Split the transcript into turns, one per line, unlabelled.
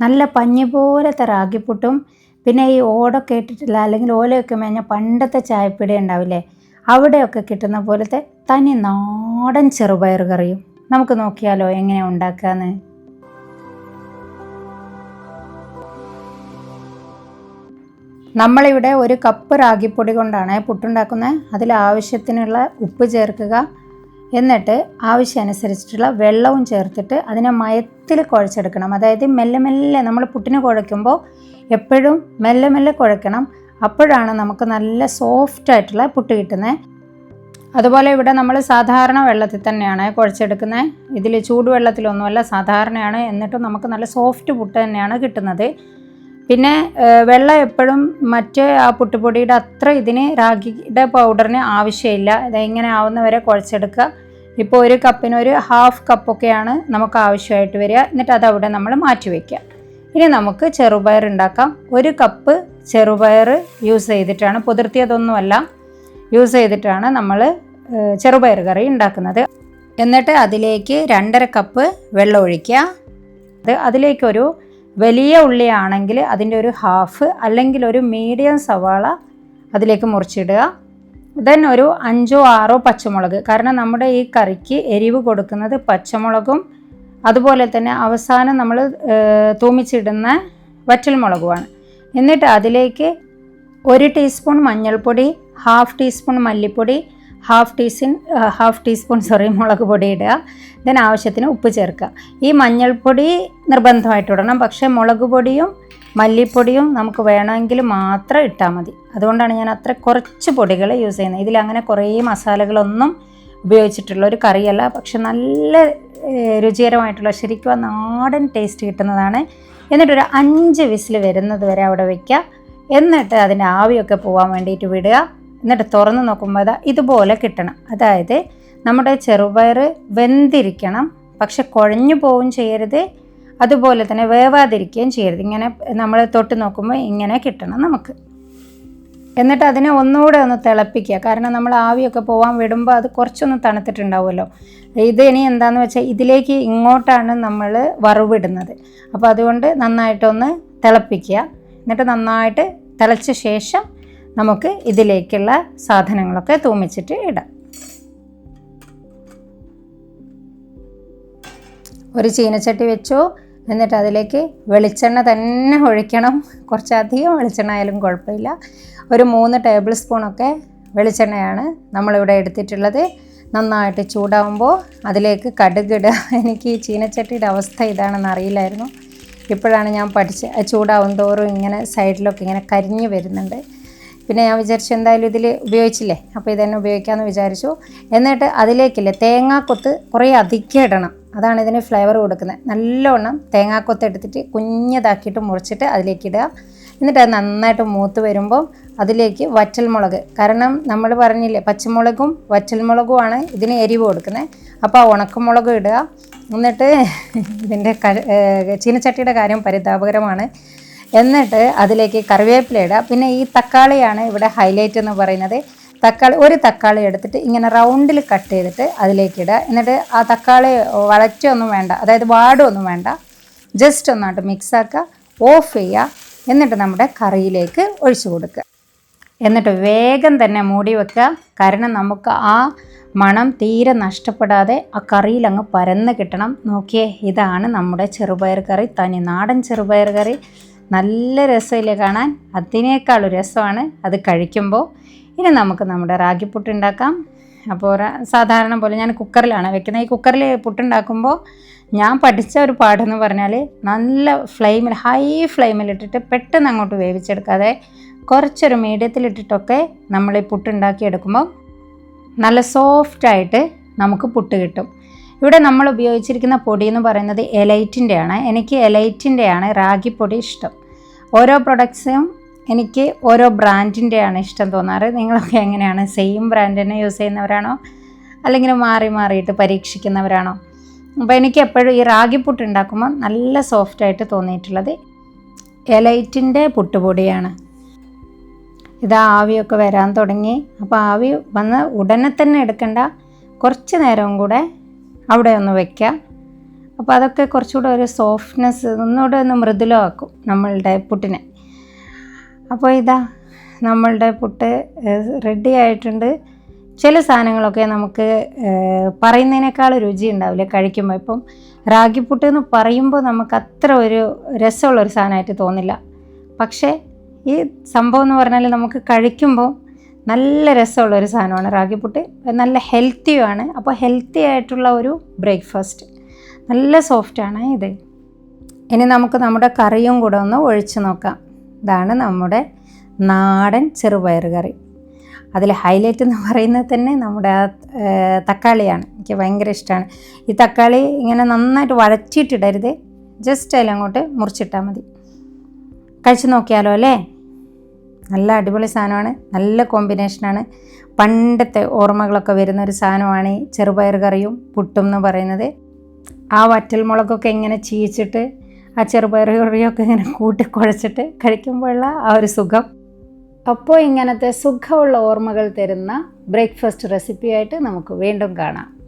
നല്ല പഞ്ഞി പോലത്തെ റാഗിപ്പുട്ടും പിന്നെ ഈ ഓടൊക്കെ ഇട്ടിട്ടില്ല അല്ലെങ്കിൽ ഓലയൊക്കെ മേഞ്ഞ പണ്ടത്തെ ചായപ്പിടി ഉണ്ടാവില്ലേ അവിടെയൊക്കെ കിട്ടുന്ന പോലത്തെ തനി നാടൻ ചെറുപയർ കറിയും. നമുക്ക് നോക്കിയാലോ എങ്ങനെയാണ് ഉണ്ടാക്കാന്ന്. നമ്മളിവിടെ ഒരു കപ്പ് റാഗിപ്പൊടി കൊണ്ടാണ് പുട്ടുണ്ടാക്കുന്നത്. അതിൽ ആവശ്യത്തിനുള്ള ഉപ്പ് ചേർക്കുക. എന്നിട്ട് ആവശ്യമനുസരിച്ചിട്ടുള്ള വെള്ളവും ചേർത്തിട്ട് അതിനെ മയത്തിൽ കുഴച്ചെടുക്കണം. അതായത് മെല്ലെ മെല്ലെ നമ്മൾ പുട്ടിന് കുഴയ്ക്കുമ്പോൾ എപ്പോഴും മെല്ലെ മെല്ലെ കുഴക്കണം അപ്പോഴാണ് നമുക്ക് നല്ല സോഫ്റ്റ് ആയിട്ടുള്ള പുട്ട് കിട്ടുന്നത് അതുപോലെ ഇവിടെ നമ്മൾ സാധാരണ വെള്ളത്തിൽ തന്നെയാണ് കുഴച്ചെടുക്കുന്നത് ഇതിൽ ചൂടുവെള്ളത്തിലൊന്നുമല്ല സാധാരണയാണ്. എന്നിട്ടും നമുക്ക് നല്ല സോഫ്റ്റ് പുട്ട് തന്നെയാണ് കിട്ടുന്നത്. പിന്നെ വെള്ളം എപ്പോഴും മറ്റേ ആ പുട്ടുപൊടിയുടെ അത്ര ഇതിന് റാഗിയുടെ പൗഡറിന് ആവശ്യമില്ല. ഇത് ഇങ്ങനെ ആവുന്നവരെ കുഴച്ചെടുക്കുക. ഇപ്പോൾ ഒരു കപ്പിന് ഒരു ഹാഫ് കപ്പൊക്കെയാണ് നമുക്ക് ആവശ്യമായിട്ട് വരിക. എന്നിട്ട് അത് അവിടെ നമ്മൾ മാറ്റി വയ്ക്കുക ഇനി നമുക്ക് ചെറുപയർ ഉണ്ടാക്കാം. ഒരു കപ്പ് ചെറുപയർ യൂസ് ചെയ്തിട്ടാണ് പുതിർത്തിയതൊന്നുമല്ല യൂസ് ചെയ്തിട്ടാണ് നമ്മൾ ചെറുപയർ കറി ഉണ്ടാക്കുന്നത്. എന്നിട്ട് അതിലേക്ക് രണ്ടര കപ്പ് വെള്ളം ഒഴിക്കുക. അത് അതിലേക്കൊരു വലിയ ഉള്ളിയാണെങ്കിൽ അതിന്റെ ഒരു ഹാഫ് അല്ലെങ്കിൽ ഒരു മീഡിയം സവാള അതിലേക്ക് മുറിച്ചിടുക. ദെൻ ഒരു അഞ്ചോ ആറോ പച്ചമുളക്. കാരണം നമ്മുടെ ഈ കറിക്ക് എരിവ് കൊടുക്കുന്നത് പച്ചമുളകും അതുപോലെ തന്നെ അവസാനം നമ്മൾ തൂമിച്ചിടുന്ന വറ്റൽമുളകുമാണ് എന്നിട്ട് അതിലേക്ക് ഒരു ടീസ്പൂൺ മഞ്ഞൾപ്പൊടി ഹാഫ് ടീസ്പൂൺ മല്ലിപ്പൊടി half teaspoon half teaspoon sorry മുളക് പൊടി ഇടുക. ദെൻ ആവശ്യത്തിന് ഉപ്പ് ചേർക്കുക. ഈ മഞ്ഞൾപ്പൊടി നിർബന്ധമായിട്ട് ഇടണം. പക്ഷേ മുളക് പൊടിയും മല്ലിപ്പൊടിയും നമുക്ക് വേണമെങ്കിൽ മാത്രം ഇട്ടാൽ മതി. അതുകൊണ്ടാണ് ഞാൻ അത്ര കുറച്ച് പൊടികൾ യൂസ് ചെയ്യുന്നത്. ഇതിൽ അങ്ങനെ കുറേ മസാലകളൊന്നും ഉപയോഗിച്ചിട്ടുള്ള ഒരു കറിയല്ല. പക്ഷെ നല്ല രുചികരമായിട്ടുള്ള ശരിക്കും ആ നാടൻ ടേസ്റ്റ് കിട്ടുന്നതാണ്. എന്നിട്ടൊരു അഞ്ച് വിസിൽ വരുന്നത് വരെ അവിടെ വയ്ക്കുക എന്നിട്ട് അതിന്റെ ആവിയൊക്കെ പോകാൻ വേണ്ടിയിട്ട് വിടുക. എന്നിട്ട് തുറന്ന് നോക്കുമ്പോൾ അതാ ഇതുപോലെ കിട്ടണം. അതായത് നമ്മുടെ ചെറുപയർ വെന്തിരിക്കണം. പക്ഷെ കുഴഞ്ഞു പോവുകയും ചെയ്യരുത്. അതുപോലെ തന്നെ വേവാതിരിക്കുകയും ചെയ്യരുത്. ഇങ്ങനെ നമ്മൾ തൊട്ട് നോക്കുമ്പോൾ ഇങ്ങനെ കിട്ടണം നമുക്ക്. എന്നിട്ട് അതിനെ ഒന്നുകൂടെ ഒന്ന് തിളപ്പിക്കുക. കാരണം നമ്മൾ ആവിയൊക്കെ പോകാൻ വിടുമ്പോൾ അത് കുറച്ചൊന്ന് തണുത്തിട്ടുണ്ടാവുമല്ലോ. ഇത് ഇനി എന്താണെന്ന് വെച്ചാൽ ഇതിലേക്ക് ഇങ്ങോട്ടാണ് നമ്മൾ വറവിടുന്നത്. അപ്പോൾ അതുകൊണ്ട് നന്നായിട്ടൊന്ന് തിളപ്പിക്കുക. എന്നിട്ട് നന്നായിട്ട് തിളച്ച ശേഷം നമുക്ക് ഇതിലേക്കുള്ള സാധനങ്ങളൊക്കെ തൂമിച്ചിട്ട് ഇടാം. ഒരു ചീനച്ചട്ടി വെച്ചു എന്നിട്ട് അതിലേക്ക് വെളിച്ചെണ്ണ തന്നെ ഒഴിക്കണം. കുറച്ചധികം വെളിച്ചെണ്ണ ആയാലും കുഴപ്പമില്ല. ഒരു മൂന്ന് ടേബിൾ സ്പൂണൊക്കെ വെളിച്ചെണ്ണയാണ് നമ്മളിവിടെ എടുത്തിട്ടുള്ളത്. നന്നായിട്ട് ചൂടാവുമ്പോൾ അതിലേക്ക് കടുകിടുക. എനിക്ക് ഈ ചീനച്ചട്ടിയുടെ അവസ്ഥ ഇതാണെന്ന് അറിയില്ലായിരുന്നു. ഇപ്പോഴാണ് ഞാൻ പഠിച്ച് ചൂടാവും തോറും ഇങ്ങനെ സൈഡിലൊക്കെ ഇങ്ങനെ കരിഞ്ഞു വരുന്നുണ്ട്. പിന്നെ ഞാൻ വിചാരിച്ചു എന്തായാലും ഇതിൽ ഉപയോഗിച്ചില്ലേ? അപ്പോൾ ഇതന്നെ ഉപയോഗിക്കാമെന്ന് വിചാരിച്ചു. എന്നിട്ട് അതിലേക്കില്ലേ തേങ്ങാക്കൊത്ത് കുറേ അധികം ഇടണം. അതാണ് ഇതിന് ഫ്ലേവർ കൊടുക്കുന്നത്. നല്ലവണ്ണം തേങ്ങാക്കൊത്ത് എടുത്തിട്ട് കുഞ്ഞതാക്കിയിട്ട് മുറിച്ചിട്ട് അതിലേക്ക് ഇടുക. എന്നിട്ട് അത് നന്നായിട്ട് മൂത്ത് വരുമ്പോൾ അതിലേക്ക് വറ്റൽമുളക്. കാരണം നമ്മൾ പറഞ്ഞില്ലേ പച്ചമുളകും വറ്റൽമുളകുമാണ് ഇതിന് എരിവ് കൊടുക്കുന്നത്. അപ്പോൾ ഉണക്കമുളക് ഇടുക. എന്നിട്ട് ഇതിന്റെ ചീനച്ചട്ടിയുടെ കാര്യം പരിതാപകരമാണ്. എന്നിട്ട് അതിലേക്ക് കറിവേപ്പില ഇടുക. പിന്നെ ഈ തക്കാളിയാണ് ഇവിടെ ഹൈലൈറ്റ് എന്ന് പറയുന്നത്. തക്കാളി ഒരു തക്കാളി എടുത്തിട്ട് ഇങ്ങനെ റൗണ്ടിൽ കട്ട് ചെയ്തിട്ട് അതിലേക്ക് ഇടുക. എന്നിട്ട് ആ തക്കാളി വഴറ്റൊന്നും വേണ്ട അതായത് വാടുമൊന്നും വേണ്ട. ജസ്റ്റ് ഒന്നായിട്ട് മിക്സാക്കുക ഓഫ് ചെയ്യുക. എന്നിട്ട് നമ്മുടെ കറിയിലേക്ക് ഒഴിച്ചു കൊടുക്കുക. എന്നിട്ട് വേഗം തന്നെ മൂടി വെക്കുക. കാരണം നമുക്ക് ആ മണം തീരെ നഷ്ടപ്പെടാതെ ആ കറിയിൽ അങ്ങ് പരന്ന് കിട്ടണം. നോക്കിയേ ഇതാണ് നമ്മുടെ ചെറുപയർ കറി. തനി നാടൻ ചെറുപയർ കറി. നല്ല രസമില്ലേ കാണാൻ? അതിനേക്കാൾ രസമാണ് അത് കഴിക്കുമ്പോൾ. ഇനി നമുക്ക് നമ്മുടെ റാഗി ഉണ്ടാക്കാം അപ്പോൾ സാധാരണ പോലെ ഞാൻ കുക്കറിലാണ് വെക്കുന്നത്. ഈ കുക്കറിൽ പുട്ടുണ്ടാക്കുമ്പോൾ ഞാൻ പഠിച്ച ഒരു പാഠമെന്ന് പറഞ്ഞാൽ നല്ല ഫ്ലെയിമിൽ ഹൈ ഫ്ലെയിമിലിട്ടിട്ട് പെട്ടെന്ന് അങ്ങോട്ട് വേവിച്ചെടുക്കാതെ കുറച്ചൊരു മീഡിയത്തിലിട്ടിട്ടൊക്കെ നമ്മൾ ഈ പുട്ടുണ്ടാക്കിയെടുക്കുമ്പോൾ നല്ല സോഫ്റ്റായിട്ട് നമുക്ക് പുട്ട് കിട്ടും. ഇവിടെ നമ്മൾ ഉപയോഗിച്ചിരിക്കുന്ന പൊടി എന്ന് പറയുന്നത് എലൈറ്റിന്റെയാണ്. എനിക്ക് എലൈറ്റിന്റെയാണ് പൊടി ഇഷ്ടം. ഓരോ പ്രൊഡക്ട്സും എനിക്ക് ഓരോ ബ്രാൻഡിന്റെയാണ് ഇഷ്ടം തോന്നാറ്. നിങ്ങളൊക്കെ എങ്ങനെയാണ്? സെയിം ബ്രാൻഡ് തന്നെ യൂസ് ചെയ്യുന്നവരാണോ? അല്ലെങ്കിൽ മാറി മാറിയിട്ട് പരീക്ഷിക്കുന്നവരാണോ? അപ്പോൾ എനിക്ക് എപ്പോഴും ഈ റാഗി പുട്ട് ഉണ്ടാക്കുമ്പോൾ നല്ല സോഫ്റ്റായിട്ട് തോന്നിയിട്ടുള്ളത് എലൈറ്റിന്റെ പുട്ടുപൊടിയാണ്. ഇത് ആവിയൊക്കെ വരാൻ തുടങ്ങി. അപ്പോൾ ആവി വന്ന് ഉടനെ തന്നെ എടുക്കണ്ട. കുറച്ച് നേരവും കൂടെ അവിടെ ഒന്ന് വയ്ക്കാം അപ്പോൾ അതൊക്കെ കുറച്ചുകൂടെ ഒരു സോഫ്റ്റ്നെസ് ഒന്നുകൂടെ ഒന്ന് മൃദുലമാക്കും നമ്മളുടെ പുട്ടിനെ. അപ്പോൾ ഇതാ നമ്മളുടെ പുട്ട് റെഡി ആയിട്ടുണ്ട്. ചില സാധനങ്ങളൊക്കെ നമുക്ക് പറയുന്നതിനേക്കാൾ രുചി ഉണ്ടാവില്ല കഴിക്കുമ്പോൾ. ഇപ്പം റാഗിപ്പുട്ട് എന്ന് പറയുമ്പോൾ നമുക്ക് അത്ര ഒരു രസമുള്ളൊരു സാധനമായിട്ട് തോന്നില്ല. പക്ഷേ ഈ സംഭവം എന്ന് പറഞ്ഞാൽ നമുക്ക് കഴിക്കുമ്പോൾ നല്ല രസമുള്ള ഒരു സാധനമാണ് റാഗിപ്പുട്ട് നല്ല ഹെൽത്തിയുമാണ് അപ്പോൾ ഹെൽത്തി ആയിട്ടുള്ള ഒരു ബ്രേക്ക്ഫാസ്റ്റ് നല്ല സോഫ്റ്റാണ് ഇത്. ഇനി നമുക്ക് നമ്മുടെ കറിയും കൂടെ ഒന്ന് ഒഴിച്ചു നോക്കാം. ഇതാണ് നമ്മുടെ നാടൻ ചെറുപയർ കറി. അതിൽ ഹൈലൈറ്റ് എന്ന് പറയുന്നത് തന്നെ നമ്മുടെ ആ തക്കാളിയാണ്. എനിക്ക് ഭയങ്കര ഇഷ്ടമാണ്. ഈ തക്കാളി ഇങ്ങനെ നന്നായിട്ട് വഴച്ചിട്ടിടരുത് ജസ്റ്റ് അതിൽ അങ്ങോട്ട് മുറിച്ചിട്ടാൽ മതി. കഴിച്ചു നോക്കിയാലോ അല്ലേ? നല്ല അടിപൊളി സാധനമാണ്. നല്ല കോമ്പിനേഷനാണ് പണ്ടത്തെ ഓർമ്മകളൊക്കെ വരുന്ന ഒരു സാധനമാണ് ഈ ചെറുപയർ കറിയും പുട്ടും എന്ന് പറയുന്നത്. ആ വറ്റൽ മുളകൊക്കെ എങ്ങനെ ചീച്ചിട്ട് ആ ചെറുപയർ കറിയൊക്കെ ഇങ്ങനെ കൂട്ടി കുഴച്ചിട്ട് കഴിക്കുമ്പോഴുള്ള ആ ഒരു സുഖം. അപ്പോൾ ഇങ്ങനത്തെ സുഖമുള്ള ഓർമ്മകൾ തരുന്ന ബ്രേക്ക്ഫാസ്റ്റ് റെസിപ്പിയായിട്ട് നമുക്ക് വീണ്ടും കാണാം.